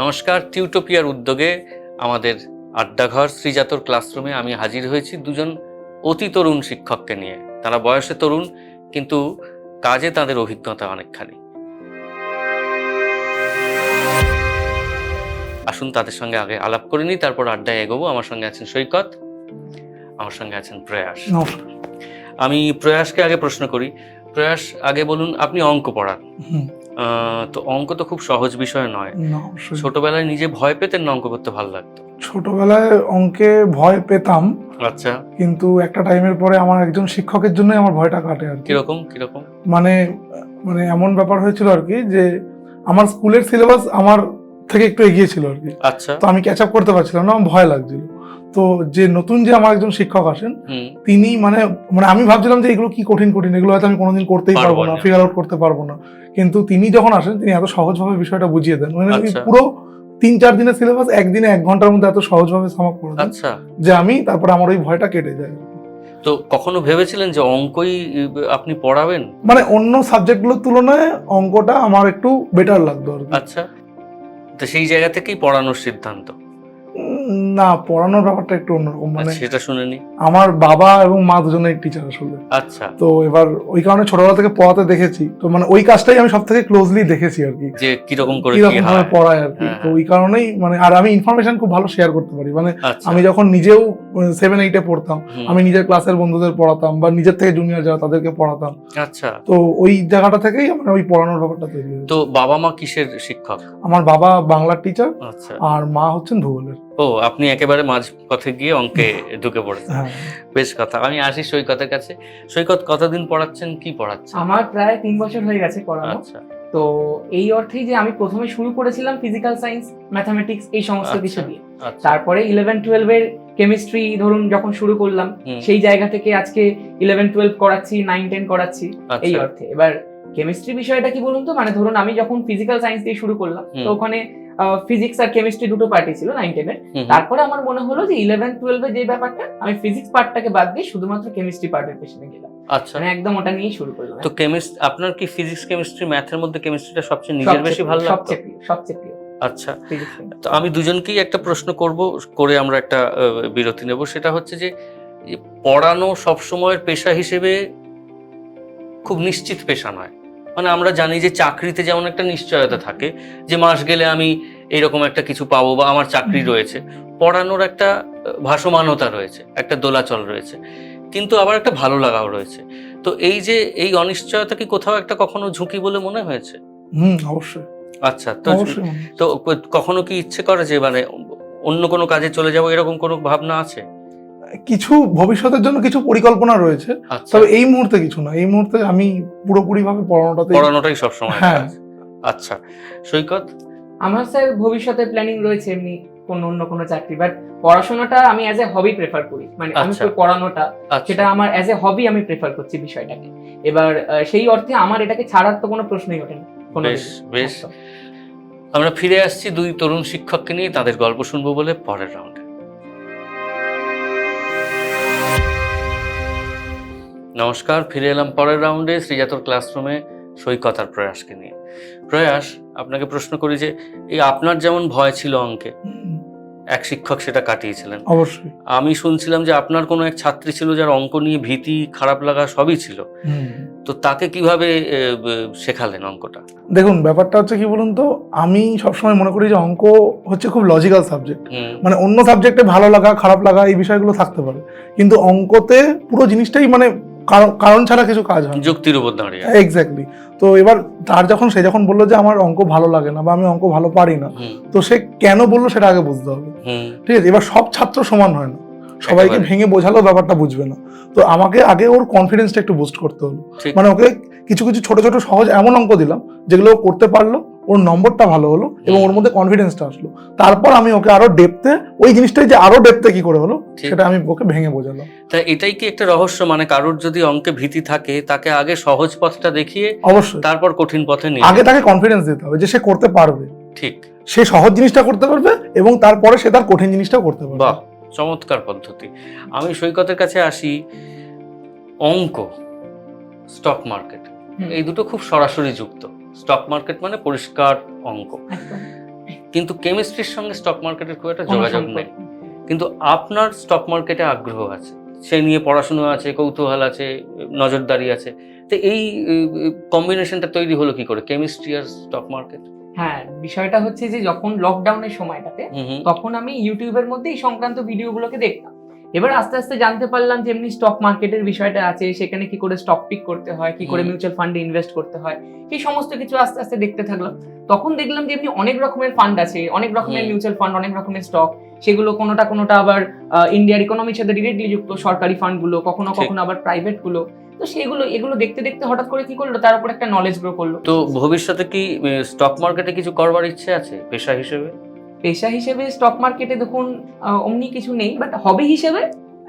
নমস্কার টিউটোপিয়ার উদ্যোগে আমাদের আড্ডাঘর শ্রীজাতর ক্লাসরুমে আমি হাজির হয়েছি দুজন অতি তরুণ শিক্ষককে নিয়ে। তারা বয়সে তরুণ কিন্তু কাজে তাদের অভিজ্ঞতা অনেকখানি। আসুন তাদের সঙ্গে আগে আলাপ করে নিই তারপর আড্ডায় এগোবো। আমার সঙ্গে আছেন সৈকত আমার সঙ্গে আছেন প্রয়াস। আমি প্রয়াসকে আগে প্রশ্ন করি। প্রয়াস আগে বলুন আপনি অঙ্ক পড়ান। তো অঙ্ক তো খুব সহজ বিষয় নয়। ছোটবেলায় নিজে ভয় পেতেন না অঙ্ক করতে ভালো লাগতো? ছোটবেলায় অঙ্কে ভয় পেতাম। আচ্ছা। কিন্তু একটা টাইমের পরে আমার একজন শিক্ষকের জন্যই আমার ভয়টা কাটে আর কি। কীরকম কীরকম? মানে মানে এমন ব্যাপার হয়েছিল আর কি যে আমার স্কুলের সিলেবাস আমার থেকে একটু এগিয়ে ছিল আর কি। আচ্ছা। তো আমি ক্যাচ আপ করতে পারছিলাম না আমার ভয় লাগছিল। তো যে নতুন যে আমার একজন শিক্ষক আসেন তিনি মানে মানে আমি ভাবছিলাম যে এগুলো কি কঠিন কঠিন এগুলো হয়তো আমি কোনোদিন করতেই পারব না। ফিগার আউট করতে পারব না। কিন্তু তিনি যখন আসেন তিনি এত সহজভাবে বিষয়টা বুঝিয়ে দেন। মানে আচ্ছা। পুরো তিন চার দিনের সিলেবাস একদিনে এক ঘণ্টার মধ্যে এত সহজভাবে সামাপ করে দেন আচ্ছা। যে আমি তারপরে আমার ওই ভয়টা কেটে যায়। তো কখনো ভেবেছিলেন যে অঙ্কই আপনি পড়াবেন? মানে অন্য সাবজেক্টগুলোর তুলনায় অঙ্কটা আমার একটু বেটার লাগতো আচ্ছা। তো সেই জায়গা থেকেই পড়ানোর সিদ্ধান্ত। না পড়ানোর ব্যাপারটা একটু অন্যরকম মানে আচ্ছা, সেটা শুনে নি আমার বাবা এবং মা দুজনেই টিচার আসলে। আচ্ছা। তো এবার ওই কারণে ছোটবেলা থেকে পড়াতে দেখেছি। তো মানে ওই কাজটাই আমি সব থেকে ক্লোজলি দেখেছি আর কি। যে কীরকম করে কি কীরকম ভাবে হয়। পড়ায় আর কি। হ্যাঁ, তো ওই কারণেই মানে আর আমি ইনফরমেশন খুব ভালো শেয়ার করতে পারি। মানে আচ্ছা। আমি যখন নিজেও সেভেন এইটে পড়তাম আমি নিজের ক্লাসের বন্ধুদের পড়াতাম বা নিজের থেকে জুনিয়র যারা তাদেরকে পড়াতাম। আচ্ছা। তো ওই জায়গাটা থেকেই আমার ওই পড়ানোর ব্যাপারটা তৈরি তো বাবা মা কিসের শিক্ষক? আমার বাবা বাংলার টিচার আচ্ছা। আর মা হচ্ছেন ভূগোলের। ও আপনি একেবারে মাঝ পথে গিয়ে অঙ্কে ঢুকে পড়েছেন। হ্যাঁ। বেশ কথা আমি আসি সৈকতের কাছে। সৈকত কতদিন পড়াচ্ছেন কি পড়াচ্ছেন? আমার প্রায় তিন বছর হয়ে গেছে পড়ানো। আচ্ছা। তো এই অর্থেই যে আমি প্রথমে শুরু করেছিলাম ফিজিক্যাল সায়েন্স ম্যাথামেটিক্স এই সমস্ত আচ্ছা। কিছু দিয়ে। আচ্ছা। তারপরে ইলেভেন টুয়েলভের কেমিস্ট্রি ধরুন যখন শুরু করলাম সেই জায়গা থেকে আজকে ইলেভেন টুয়েলভ করাচ্ছি নাইন টেন করাচ্ছি এই আচ্ছা অর্থে। এবার কেমিস্ট্রি বিষয়টা কি বলুন তো? মানে ধরুন আমি যখন ফিজিক্যাল সায়েন্স দিয়ে শুরু করলাম তো ওখানে ফিজিক্স আর কেমিস্ট্রি দুটো পার্টি ছিল নাইন টেনের তারপরে আমার মনে হলো যে ইলেভেন টুয়েলভে যে ব্যাপারটা আমি ফিজিক্স পার্টটাকে বাদ দিয়ে শুধুমাত্র কেমিস্ট্রি পার্টের পেছনে গেলাম। আচ্ছা। মানে একদম ওটা নিয়েই শুরু করলাম। তো কেমিস্ট আপনার কি ফিজিক্স কেমিস্ট্রি ম্যাথের মধ্যে কেমিস্ট্রিটা সবচেয়ে নিজের বেশি ভালো লাগতো? সবচেয়ে প্রিয় সবচেয়ে প্রিয়। আচ্ছা। তো আমি দুজনকেই একটা প্রশ্ন করব করে আমরা একটা বিরতি নেব। সেটা হচ্ছে যে পড়ানো সবসময়ের পেশা হিসেবে খুব নিশ্চিত পেশা নয়। মানে আমরা জানি যে চাকরিতে যেমন একটা নিশ্চয়তা থাকে যে মাস গেলে আমি এরকম একটা কিছু পাবো বা আমার চাকরি রয়েছে পড়ানোর একটা ভাসমানতা রয়েছে একটা দোলাচল রয়েছে কিন্তু আবার একটা ভালো লাগাও রয়েছে। তো এই যে এই অনিশ্চয়তা কি কোথাও একটা কখনো ঝুঁকি বলে মনে হয়েছে? হুম অবশ্যই। আচ্ছা তো তো কখনো কি ইচ্ছে করে যে মানে অন্য কোনো কাজে চলে যাব এরকম কোনো ভাবনা আছে? কিছু ভবিষ্যতের জন্য কিছু পরিকল্পনা রয়েছে। আচ্ছা। তবে এই মুহূর্তে কিছু না। এই মুহূর্তে আমি পুরোপুরি ভাবে পড়ানোটাতে পড়ানোটাই সবসময় হ্যাঁ। আচ্ছা। সৈকত? আমার স্যার ভবিষ্যতে প্ল্যানিং রয়েছে এমনি কোনো অন্য কোনো চাকরি বাট পড়াশোনাটা আমি অ্যাজ এ হবি প্রেফার করি। মানে আমি আচ্ছা। তো পড়ানোটা আচ্ছা। সেটা আমার অ্যাজ এ হবি আমি প্রেফার করছি বিষয়টাকে। এবার আহ, সেই অর্থে আমার এটাকে ছাড়ার তো কোনো প্রশ্নই ওঠে না। বেশ বেশ। আমরা ফিরে আসছি দুই তরুণ শিক্ষককে নিয়ে। তাদের গল্প শুনব বলে পরের রাউন্ডে নমস্কার ফিরে এলাম পরের রাউন্ডে শ্রীজাতর ক্লাসরুমে সৈকত আর প্রয়াসকে নিয়ে। প্রয়াস আপনাকে প্রশ্ন করি যে এই আপনার যেমন ভয় ছিল অঙ্কে এক শিক্ষক সেটা কাটিয়েছিলেন। অবশ্যই। আমি শুনছিলাম যে আপনার কোনো এক ছাত্রী ছিল যার অঙ্ক নিয়ে ভীতি খারাপ লাগা সবই ছিল। তো তাকে কীভাবে শেখালেন অঙ্কটা? দেখুন ব্যাপারটা হচ্ছে কি বলুন তো আমি সবসময় মনে করি যে অঙ্ক হচ্ছে খুব লজিক্যাল সাবজেক্ট মানে অন্য সাবজেক্টে ভালো লাগা খারাপ লাগা এই বিষয়গুলো থাকতে পারে। কিন্তু অঙ্কতে পুরো জিনিসটাই মানে কারণ- কারণ ছাড়া কিছু কাজ হয় যুক্তির উপর দাঁড়িয়ে এক্স্যাক্টলি তো এবার তার যখন সে যখন বলল যে আমার অঙ্ক ভালো লাগে না বা আমি অঙ্ক ভালো পারি না তো সে কেন বলল সেটা আগে বুঝতে হবে। ঠিক আছে? এবার সব ছাত্র সমান হয় না। সবাইকে ভেঙে বোঝালেও ব্যাপারটা বুঝবে না। তো আমাকে আগে ওর কনফিডেন্সটা একটু বুস্ট করতে হলো। মানে ওকে কিছু কিছু ছোট ছোট সহজ এমন অঙ্ক দিলাম যেগুলো করতে পারল ওর নম্বরটা ভালো হলো এবং ওর মধ্যে কনফিডেন্সটা আসলো। তারপর আমি ওকে আরও ডেপতে ওই জিনিসটাই যে আরও ডেপতে কি করে হলো ঠিক। সেটা আমি ওকে ভেঙে বোঝালাম। তা এটাই কি একটা রহস্য? মানে কারোর যদি অঙ্কে ভীতি থাকে তাকে আগে সহজ পথটা দেখিয়ে অবশ্যই। তারপর কঠিন পথে নিয়ে। আগে তাকে কনফিডেন্স দিতে হবে যে সে করতে পারবে। ঠিক। সে সহজ জিনিসটা করতে পারবে এবং তারপরে সে তার কঠিন জিনিসটা করতে পারবে। বাহ চমৎকার পদ্ধতি। আমি সৈকতের কাছে আসি অঙ্ক স্টক মার্কেট এই দুটো খুব সরাসরি যুক্ত। স্টক মার্কেট মানে পরিষ্কার অঙ্ক। কিন্তু কেমিস্ট্রির সঙ্গে স্টক মার্কেটের খুব একটা যোগাযোগ নেই। কিন্তু আপনার স্টক মার্কেটে আগ্রহ আছে সে নিয়ে পড়াশোনা আছে কৌতূহল আছে নজরদারি আছে। তো এই কম্বিনেশনটা তৈরি হলো কি করে কেমিস্ট্রি আর স্টক মার্কেট হ্যাঁ বিষয়টা হচ্ছে যে যখন লকডাউনের সময়টাতে তখন আমি ইউটিউবের মধ্যে এই সংক্রান্ত ভিডিওগুলোকে দেখতাম। এবার আস্তে আস্তে জানতে পারলাম যে এমনি স্টক মার্কেটের বিষয়টা আছে সেখানে কি করে স্টক পিক করতে হয় কি করে মিউচুয়াল ফান্ডে ইনভেস্ট করতে হয় সেই সমস্ত কিছু আস্তে আস্তে দেখতে থাকলাম। তখন দেখলাম যে এমনি অনেক রকমের ফান্ড আছে অনেক রকমের মিউচুয়াল ফান্ড অনেক রকমের স্টক সেগুলো কোনোটা কোনোটা আবার ইন্ডিয়ার ইকোনমির সাথে ডিরেক্টলি যুক্ত সরকারি ফান্ডগুলো কখনো কখনো আবার প্রাইভেটগুলো। তো সেগুলো এগুলো দেখতে দেখতে হঠাৎ করে কি করল? তার উপর একটা নলেজ গ্রো করল। তো ভবিষ্যতে কি স্টক মার্কেটে কিছু করবার ইচ্ছে আছে পেশা হিসেবে? পেশা হিসেবে স্টক মার্কেটে দেখুন অমনি কিছু নেই বাট হবি হিসেবে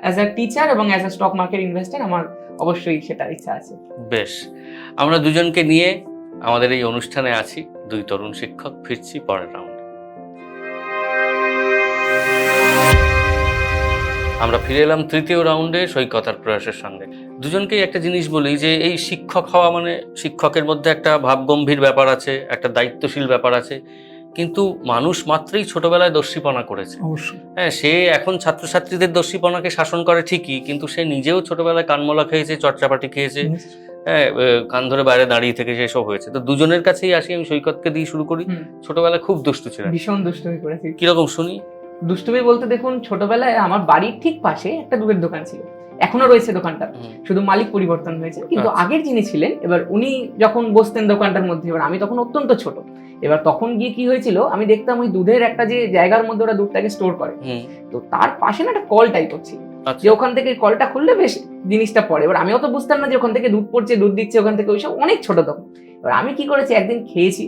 অ্যাজ আ টিচার এবং as a stock market investor আমার অবশ্যই সেটার ইচ্ছা আছে। বেশ, আমরা দুজনকে নিয়ে আমাদের এই অনুষ্ঠানে আছি, দুই তরুণ শিক্ষক, ফিরছি পরের রাউন্ডে আমরা ফিরে এলাম তৃতীয় রাউন্ডে সৈকতার প্রয়াসের সঙ্গে। দুজনকেই একটা জিনিস বলি যে এই শিক্ষক হওয়া মানে শিক্ষকের মধ্যে একটা ভাবগম্ভীর ব্যাপার আছে, একটা দায়িত্বশীল ব্যাপার আছে। কিন্তু মানুষ মাত্রই ছোটবেলায় দস্যিপনা করেছে। হ্যাঁ সে এখন ছাত্রছাত্রীদের দস্যিপনাকে শাসন করে ঠিকই কিন্তু সে নিজেও ছোটবেলায় কানমলা খেয়েছে চটচাপাটি খেয়েছে হ্যাঁ কান ধরে বাইরে দাঁড়িয়ে থেকে সেসব হয়েছে। তো দুজনের কাছেই আসি আমি সৈকতকে দিয়ে শুরু করি। ছোটবেলায় খুব দুষ্টু ছিলেন ভীষণ করেছি কীরকম শুনি? দুষ্টুমি বলতে দেখুন ছোটবেলায় আমার বাড়ির ঠিক পাশে একটা দুধের দোকান ছিল। এখনও রয়েছে দোকানটা। শুধু মালিক পরিবর্তন হয়েছে। কিন্তু আচ্ছা। আগের যিনি ছিলেন এবার উনি যখন বসতেন দোকানটার মধ্যে এবার আমি তখন অত্যন্ত ছোট। এবার তখন গিয়ে কি হয়েছিল আমি দেখতাম ওই দুধের একটা যে জায়গার মধ্যে ওরা দুধটাকে স্টোর করে। তো তার পাশে না একটা কল টাইপ ছিল আচ্ছা। যে ওখান থেকে কলটা খুললে বেশ জিনিসটা পড়ে। এবার আমিও তো বুঝতাম না যে ওখান থেকে দুধ পড়ছে দুধ দিচ্ছে ওখান থেকে ওইসব অনেক ছোট তখন এবার আমি কি করেছি একদিন খেয়েছি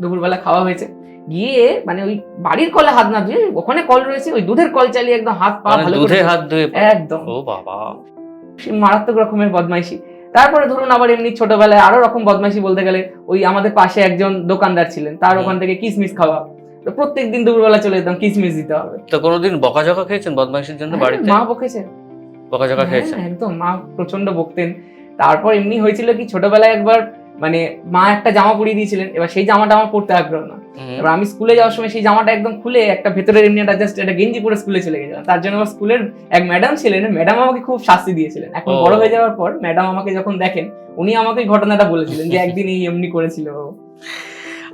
দুপুরবেলা খাওয়া হয়েছে। গিয়ে মানে ওই বাড়ির কলে হাত না ধুয়ে ওখানে কল রয়েছে ওই দুধের কল চালিয়ে একদম হাত পা মানে ভালো করে দুধে হাত ধুয়ে একদম। ও বাবা। মারাত্মক রকমের বদমাইশি। তারপরে ধরুন আবার এমনি ছোটবেলায় আরও রকম বদমাইশি বলতে গেলে ওই আমাদের পাশে একজন দোকানদার ছিলেন তার ওখান থেকে কিসমিস খাওয়া তো প্রত্যেক দিন দুপুরবেলা চলে যেতাম কিসমিস দিতে হবে। তো কোনোদিন বকাঝকা খেয়েছেন বদমাইশের জন্য হ্যাঁ, বাড়িতে? মা বকেছে। বকাঝকা হ্যাঁ, খেয়েছেন? একদম মা প্রচণ্ড বকতেন। তারপর এমনি হয়েছিল কি ছোটবেলায় একবার মানে মা একটা জামা পরিয়ে দিয়েছিলেন এবার সেই জামাটা আমার পড়তে আগ্রহ না। এবার আমি স্কুলে যাওয়ার সময় সেই জামাটা একদম খুলে একটা ভেতরের এমনি একটা জাস্ট একটা গেঞ্জি পরে স্কুলে চলে গেছিলাম। তার জন্য আমার স্কুলের এক ম্যাডাম ছিলেন ম্যাডাম আমাকে খুব শাস্তি দিয়েছিলেন। এখন বড় হয়ে যাওয়ার পর ম্যাডাম আমাকে যখন দেখেন উনি আমাকে ঘটনাটা বলেছিলেন যে একদিন এই এমনি করেছিল।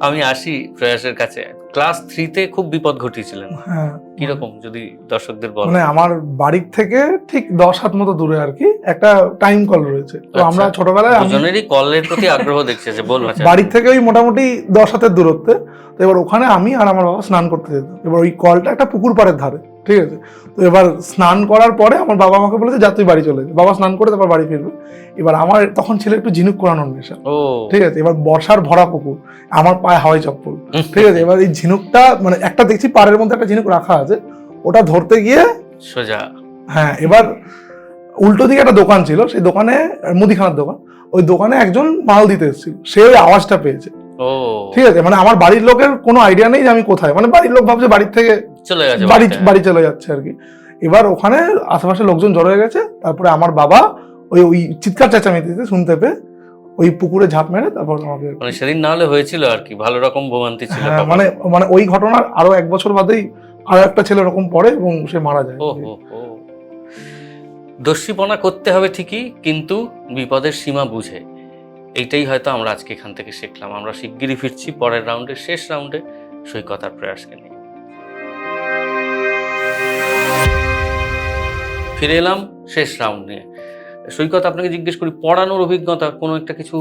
আমি আসি প্রয়াসের কাছে। ক্লাস থ্রিতে খুব বিপদ ঘটিয়েছিলেন। হ্যাঁ। কীরকম যদি দর্শকদের বল? মানে আমার বাড়ির থেকে ঠিক দশ হাত মতো দূরে আর কি একটা টাইম কল রয়েছে। তো আচ্ছা। আমরা ছোটবেলায় দুজনেরই কলের প্রতি আগ্রহ দেখছে যে বল বাড়ির থেকে ওই মোটামুটি দশ হাতের দূরত্বে। তো এবার ওখানে আমি আর আমার বাবা স্নান করতে যেতাম। এবার ওই কলটা একটা পুকুর পাড়ের ধারে। ঠিক আছে? তো এবার স্নান করার পরে আমার বাবা আমাকে বলেছে যা তুই বাড়ি চলে যা। বাবা স্নান করে তারপর বাড়ি ফিরবে। এবার আমার তখন ছিল একটু ঝিনুক করানোর নেশা। ঠিক আছে? এবার বর্ষার ভরা পুকুর আমার পায়ে হাওয়াই চপ্পল। ঠিক আছে? এবার এই ঝিনুকটা মানে একটা দেখছি পাড়ের মধ্যে একটা ঝিনুক রাখা আছে ওটা ধরতে গিয়ে সোজা। হ্যাঁ এবার উল্টো দিকে একটা দোকান ছিল সেই দোকানে মুদিখানার দোকান। ওই দোকানে একজন মাল দিতে এসেছিল। সে ওই আওয়াজটা পেয়েছে। ঠিক আছে মানে আমার বাড়ির লোকের কোনো আইডিয়া নেই যে আমি কোথায়। মানে বাড়ির লোক ভাবছে বাড়ির থেকে চলে গেছে বাড়ি বাড়ি চলে যাচ্ছে আর কি। এবার ওখানে আশেপাশে লোকজন জড়ো হয়ে গেছে তারপরে আমার বাবা ওই ওই চিৎকার চেঁচামেচিতে শুনতে পেয়ে ওই পুকুরে ঝাঁপ মেরে তারপর আমাকে মানে সেদিন না হলে হয়েছিল আর কি ভালো রকম ভোগান্তি ছিল হ্যাঁ মানে মানে ওই ঘটনার আরও এক বছর বাদেই আরও একটা ছেলে এরকম পড়ে এবং সে মারা যায়। দস্যিপনা করতে হবে ঠিকই কিন্তু বিপদের সীমা বুঝে। এইটাই হয়তো আমরা আজকে এখান থেকে শিখলাম। আমরা শিগগিরই ফিরছি পরের রাউন্ডে শেষ রাউন্ডে সৈকতার প্রয়াসকে নিয়ে। ফিরে এলাম শেষ রাউন্ড নিয়ে সৈকত আপনাকে জিজ্ঞেস করি পড়ানোর অভিজ্ঞতা কোনো একটা কিছু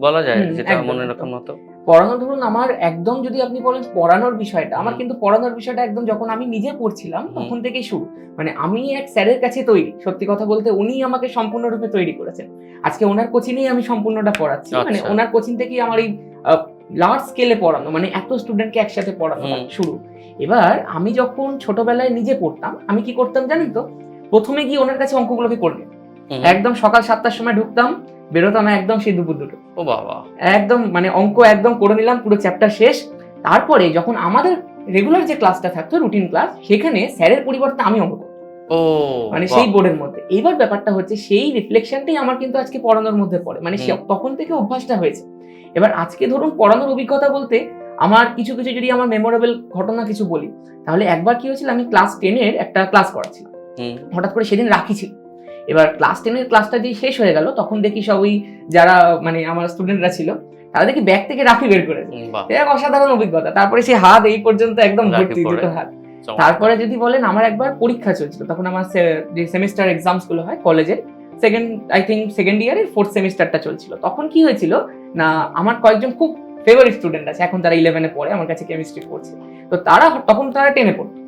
বলা যায়? যেটা মনে রাখার মতো? পড়ানো ধরুন আমার একদম যদি আপনি বলেন পড়ানোর বিষয়টা আমার কিন্তু পড়ানোর বিষয়টা একদম যখন আমি নিজে পড়ছিলাম তখন থেকেই শুরু। মানে আমি এক স্যারের কাছে তৈরি সত্যি কথা বলতে উনি আমাকে সম্পূর্ণরূপে তৈরি করেছেন। আজকে ওনার কোচিংয়েই আমি সম্পূর্ণটা পড়াচ্ছি মানে আচ্ছা। ওনার কোচিং থেকেই আমার এই লার্জ স্কেলে পড়ানো মানে এত স্টুডেন্টকে একসাথে পড়ানো শুরু। এবার আমি যখন ছোটবেলায় নিজে পড়তাম আমি কি করতাম জানেন তো? প্রথমে গিয়ে ওনার কাছে অঙ্কগুলোকে করবে হুম। একদম সকাল সাতটার সময় ঢুকতাম বেরোতাম একদম সেই দুপুর দুটো। ও বাবা। একদম মানে অঙ্ক একদম করে নিলাম পুরো চ্যাপ্টার শেষ। তারপরে যখন আমাদের রেগুলার যে ক্লাসটা থাকতো রুটিন ক্লাস সেখানে স্যারের পরিবর্তে আমি অঙ্ক ও মানে সেই বোর্ডের মধ্যে। এইবার ব্যাপারটা হচ্ছে সেই রিফ্লেকশনটাই আমার কিন্তু আজকে পড়ানোর মধ্যে পড়ে। মানে তখন থেকে অভ্যাসটা হয়েছে। এবার আজকে ধরুন পড়ানোর অভিজ্ঞতা বলতে আমার কিছু কিছু যদি আমার মেমোরেবল ঘটনা কিছু বলি তাহলে একবার কি হয়েছিল আমি ক্লাস টেনের একটা ক্লাস করাচ্ছিলাম। হঠাৎ করে সেদিন রাখি ছিল। এবার ক্লাস টেনের ক্লাসটা যে শেষ হয়ে গেল তখন দেখি সব ওই যারা মানে আমার স্টুডেন্টরা ছিল তারা দেখি ব্যাগ থেকে রাখি বের করেছে এটা এক অসাধারণ অভিজ্ঞতা। তারপরে সে হাত এই পর্যন্ত একদম ভর্তি দুটো হাত। তারপরে যদি বলেন আমার একবার পরীক্ষা চলছিল। তখন আমার যে সেমিস্টার এক্সামসগুলো হয় কলেজে সেকেন্ড আই থিঙ্ক সেকেন্ড ইয়ারের ফোর্থ সেমিস্টারটা চলছিল। তখন কি হয়েছিল না আমার কয়েকজন খুব ফেভারিট স্টুডেন্ট আছে এখন তারা ইলেভেনে পড়ে আমার কাছে কেমিস্ট্রি পড়ছে তো তারা তখন তারা টেনে পড়তো।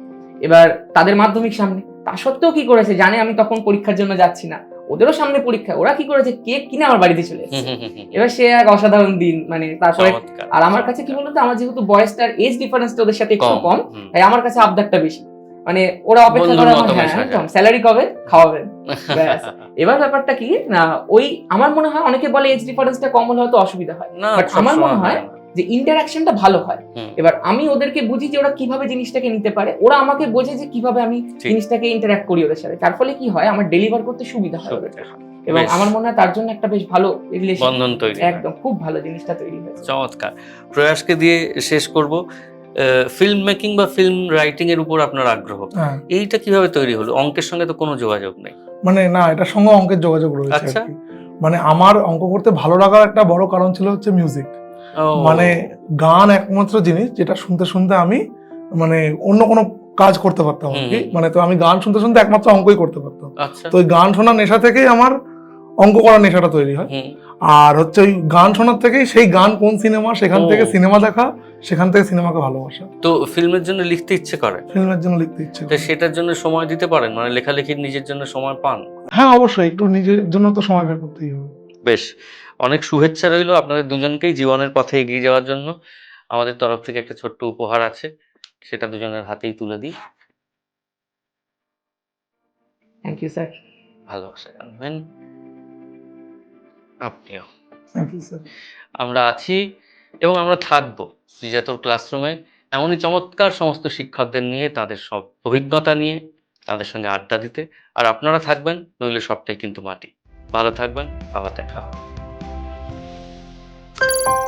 এবার তাদের মাধ্যমিক সামনে। তা সত্ত্বেও কি করেছে? জানে আমি তখন পরীক্ষার জন্য যাচ্ছি না। ওদেরও সামনে পরীক্ষা। ওরা কি করেছে? কেক কিনে আমার বাড়িতে চলে এসেছে। এবার সে এক অসাধারণ দিন মানে তারপরে আর আমার কাছে কি বলতো? আমার যেহেতু বয়সটার এজ ডিফারেন্সটা ওদের সাথে একটু কম তাই আমার কাছে আবদারটা বেশি। মানে ওরা অপেক্ষা করে হ্যাঁ, স্যালারি কবে? খাওয়াবেন এবার ব্যাপারটা কি? না ওই আমার মনে হয় অনেকে বলে এজ ডিফারেন্সটা কম হলে হয়তো অসুবিধা হয়। But আমার মনে হয়। যে ইন্টারাকশনটা ভালো হয়। এবার আমি ওদেরকে বুঝি যে ওরা কীভাবে জিনিসটাকে নিতে পারে। ওরা আমাকে বোঝে যে কীভাবে আমি জিনিসটাকে ইন্টারাক্ট করি ওদের সাথে। তার ফলে কি হয় আমার ডেলিভার করতে সুবিধা হয় ওদের। এবং আমার মনে হয় তার জন্য একটা বেশ ভালো বন্ধন তৈরি একদম খুব ভালো জিনিসটা তৈরি হয়েছে। চমৎকার। প্রয়াসকে দিয়ে শেষ করব। ফিল্ম মেকিং বা ফিল্ম রাইটিং এর উপর আপনার আগ্রহ? হ্যাঁ। এইটা কীভাবে তৈরি হলো? অঙ্কের সঙ্গে তো কোনো যোগাযোগ নেই। মানে না এটার সঙ্গে অঙ্কের যোগাযোগ রয়েছে আচ্ছা। মানে আমার অঙ্ক করতে ভালো লাগার একটা বড় কারণ ছিল হচ্ছে মিউজিক মানে গান একমাত্র জিনিস যেটা শুনতে শুনতে আমি মানে অন্য কোনো কাজ করতে পারতাম কি। মানে তো আমি গান শুনতে শুনতে একমাত্র অঙ্কই করতে পারতাম। আচ্ছা। তো ওই গান শোনার নেশা থেকেই আমার অঙ্ক করার নেশাটা তৈরি হয়। আর হচ্ছে ওই গান শোনার থেকেই সেই গান কোন সিনেমা সেখান থেকে সিনেমা দেখা সেখান থেকে সিনেমাকে ভালোবাসা। তো ফিল্মের জন্য লিখতে ইচ্ছে করে? ফিল্মের জন্য লিখতে ইচ্ছে তো করে। সেটার জন্য সময় দিতে পারেন? মানে লেখালেখির নিজের জন্য সময় পান? হ্যাঁ অবশ্যই। একটু নিজের জন্য তো সময় বের করতেই হবে। বেশ। অনেক শুভেচ্ছা রইল আপনাদের দুজনকেই জীবনের পথে এগিয়ে যাওয়ার জন্য। আমাদের তরফ থেকে একটা ছোট্ট উপহার আছে সেটা দুজনের হাতেই তুলে দিই। থ্যাংক ইউ স্যার ভালোবাসা জানবেন। আপনিও। আমরা আছি এবং আমরা থাকব শ্রীজাতর ক্লাসরুমে। এমনই চমৎকার সমস্ত শিক্ষকদের নিয়ে তাদের সব অভিজ্ঞতা নিয়ে তাদের সঙ্গে আড্ডা দিতে। আর আপনারা থাকবেন নইলে সবটাই কিন্তু মাটি। ভালো থাকবেন আবার দেখা হবে। you